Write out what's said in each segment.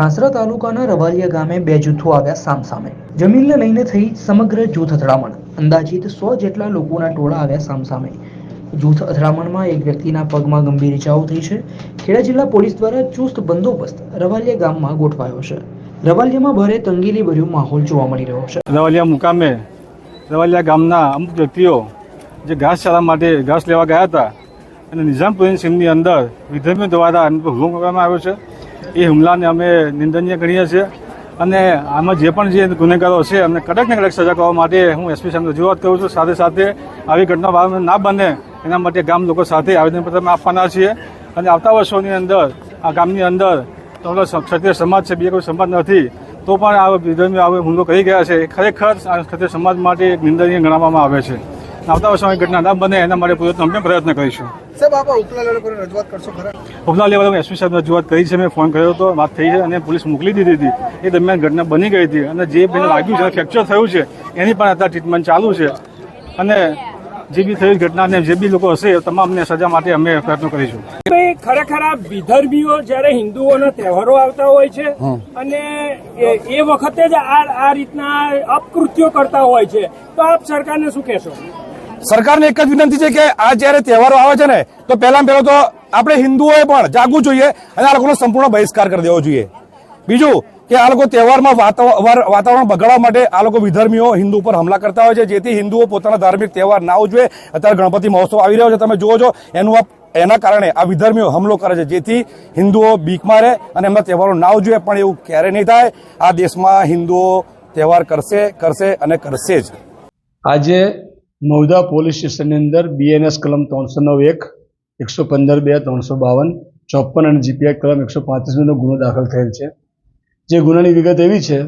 ઠાસરા તાલુકાના રવાલિયા ગામે બે જૂથો આવ્યા સામસામે. જમીનને લઈને થઈ સમગ્ર જૂથ અથડામણ. અંદાજિત સો જેટલા લોકોના ટોળા આવ્યા સામસામે. જૂથ અથડામણમાં એક વ્યક્તિના પગમાં ગંભીર ઇજાઓ થઈ છે. ખેડા જિલ્લા પોલીસ દ્વારા ચુસ્ત બંદોબસ્ત રવાલિયા ગામમાં ગોઠવાયો છે. રવાલિયામાં ભારે તંગીલી ભર્યો માહોલ જોવા મળી રહ્યો છે. રવાલિયા મુકામે રવાલિયા ગામના અમુક વ્યક્તિઓ જે ઘાસચારા માટે ઘાસ લેવા ગયા હતા અને નિઝામપુરની સીમની અંદર વિધર્મીઓ દ્વારા હુમલો કરવામાં આવ્યો છે. એ હુમલાને અમે નિંદનીય ગણીએ છીએ. અને આમાં જે પણ જે ગુનેગારો છે એમને કડકને કડક સજા કરવા માટે હું એસપી સાહેબ રજૂઆત કરું છું. સાથે સાથે આવી ઘટના વારંવાર ના બને એના માટે ગામ લોકો સાથે આવેદનપત્ર આપવાના છીએ. અને આવતા વર્ષોની અંદર, આ ગામની અંદર ક્ષત્રિય સમાજ છે, બીજો કોઈ સમાજ નથી, તો પણ આ વિધર્મી આવે હુમલો કરી ગયા છે. ખરેખર ક્ષત્રિય સમાજ માટે એક નિંદનીય ગણવામાં આવે છે. આવતા વર્ષોમાં ઘટના ના બને એના માટે પ્રયત્ન અમે પ્રયત્ન કરીશું. સાહેબ આપ ઉપલા લેવલ પર રજૂઆત કરશો ખરા? ઉપલા લેવલે એસપી સાહેબ રજૂઆત કરી છે મેં ફોન કર્યો હતો વાત થઈ છે અને પોલીસ મોકલી દીધી હતી. એ દરમિયાન ઘટના બની ગઈ હતી અને જે બેને વાગ્યું છે ફ્રેક્ચર થયું છે એની પણ અત્યારે ટ્રીટમેન્ટ ચાલુ છે. અને જે બી થયેલી ઘટનાને જે બી લોકો હશે તમામને સજા માટે અમે પ્રયત્નો કરીશું. ખરેખર આ વિદર્ભીઓ જયારે હિન્દુઓના તહેવારો આવતા હોય છે અને એ એ વખતે જ આ આ રીતના અપકૃત્યો કરતા હોય છે તો આપ સરકારને શું કહેશો? સરકારને એક જ વિનંતી છે કે આ જ્યારે તહેવારો આવે છે ને, તો પહેલા પહેલાં તો આપણે હિન્દુઓએ પણ જાગવું જોઈએ અને આ લોકોનો સંપૂર્ણ બહિષ્કાર કરી દેવો જોઈએ. બીજું કે આ લોકો તહેવારમાં વાતાવરણ બગાડવા માટે આ લોકો વિધર્મીઓ હિન્દુ ઉપર હુમલા કરતા હોય છે, જેથી હિન્દુઓ પોતાના ધાર્મિક તહેવાર ના ઉજવે. અત્યારે ગણપતિ મહોત્સવ આવી રહ્યો છે, તમે જુઓ છો, એનું આ, એના કારણે આ વિધર્મીઓ હુમલો કરે છે, જેથી હિન્દુઓ બીક મારે અને એમના તહેવારો ના ઉજવે, પણ એવું ક્યારે નહીં થાય. આ દેશમાં હિન્દુઓ તહેવાર કરશે કરશે અને કરશે જ. આજે મૌદા પોલીસ સ્ટેશનની અંદર બીએનએસ કલમ ત્રણસો નવ એક, એકસો પંદર બે, ત્રણસો બાવન, ચોપન અને જીપીઆઈ કલમ એકસો પાંત્રીસનો ગુનો દાખલ થયેલ છે. જે ગુનાની વિગત એવી છે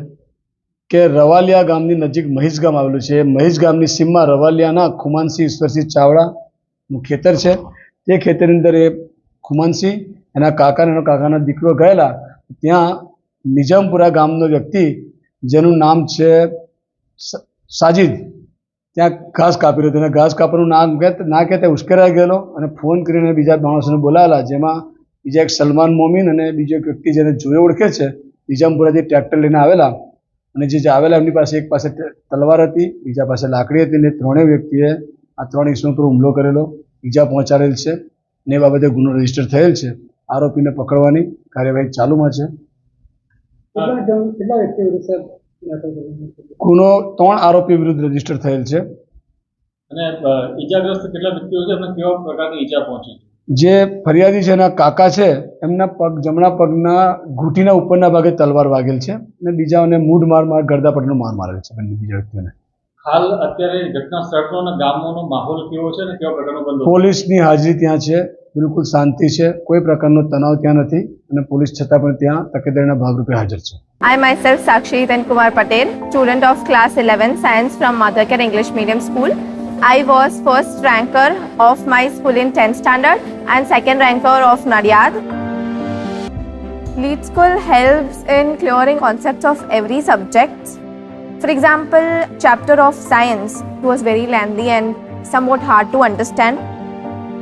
કે રવાલિયા ગામની નજીક મહીશ ગામ આવેલું છે. મહીશ ગામની સીમમાં રવાલિયાના ખુમાનસિંહ ઈશ્વરસિંહ ચાવડાનું ખેતર છે. તે ખેતરની અંદર એ ખુમાનસિંહ, એના કાકા અને કાકાના દીકરો ગયેલા. ત્યાં નિજામપુરા ગામનો વ્યક્તિ, જેનું નામ છે સાજિદ. ત્યાં ઘાસ કાપી રહ્યો હતો. અને ઘાસ કાપવાનું ના કહેતા ના કહેતા ઉશ્કેરાઈ ગયેલો અને ફોન કરીને બીજા માણસોને બોલાવેલા, જેમાં બીજા એક સલમાન મોમીન અને બીજો એક વ્યક્તિ જેને જોઈ ઓળખે છે નિજામપુરાથી ટ્રેક્ટર લઈને આવેલા. અને જે આવેલા, એમની પાસે એક પાસે તલવાર હતી, બીજા પાસે લાકડી હતી ને ત્રણેય વ્યક્તિએ આ ત્રણ ઈસમો પર હુમલો કરેલો. ઈજા પહોંચાડેલ છે ને એ બાબતે ગુનો રજિસ્ટર થયેલ છે. આરોપીને પકડવાની કાર્યવાહી ચાલુમાં છે. ગુનો ત્રણ આરોપી વિરુદ્ધ રજિસ્ટર થયેલ છે. અને ઈજાગ્રસ્ત કેટલા વ્યક્તિઓ છે એમને કેવા પ્રકારની ઈજા પહોંચી જે ફરિયાદી છે એના કાકા છે એમના પગ જમણા પગના ઘૂંટીના ઉપરના ભાગે તલવાર વાગેલ છે અને બીજાઓને મૂઢ માર માર ગરદા પટનો માર મારેલ છે બંને બીજા વ્યક્તિઓને. હાલ અત્યારે ઘટના સ્થળનો અને ગામોનો માહોલ કેવો છે અને કેવા પ્રકારનો બંદોબસ્ત પોલીસની હાજરી ત્યાં છે. બિલકુલ શાંતિ છે કોઈ પ્રકારનો તણાવ ત્યાં નથી અને પોલીસ છતાં પણ ત્યાં તકેદારીના ભાગરૂપે હાજર છે I myself Sakshi Hitan Kumar Patel, student of class 11 science from Madhakar English Medium School. I was first ranker of my school in 10th standard and second ranker of Nadiad. Lead School helps in clearing concepts of every subject. For example, chapter of science was very lengthy and somewhat hard to understand.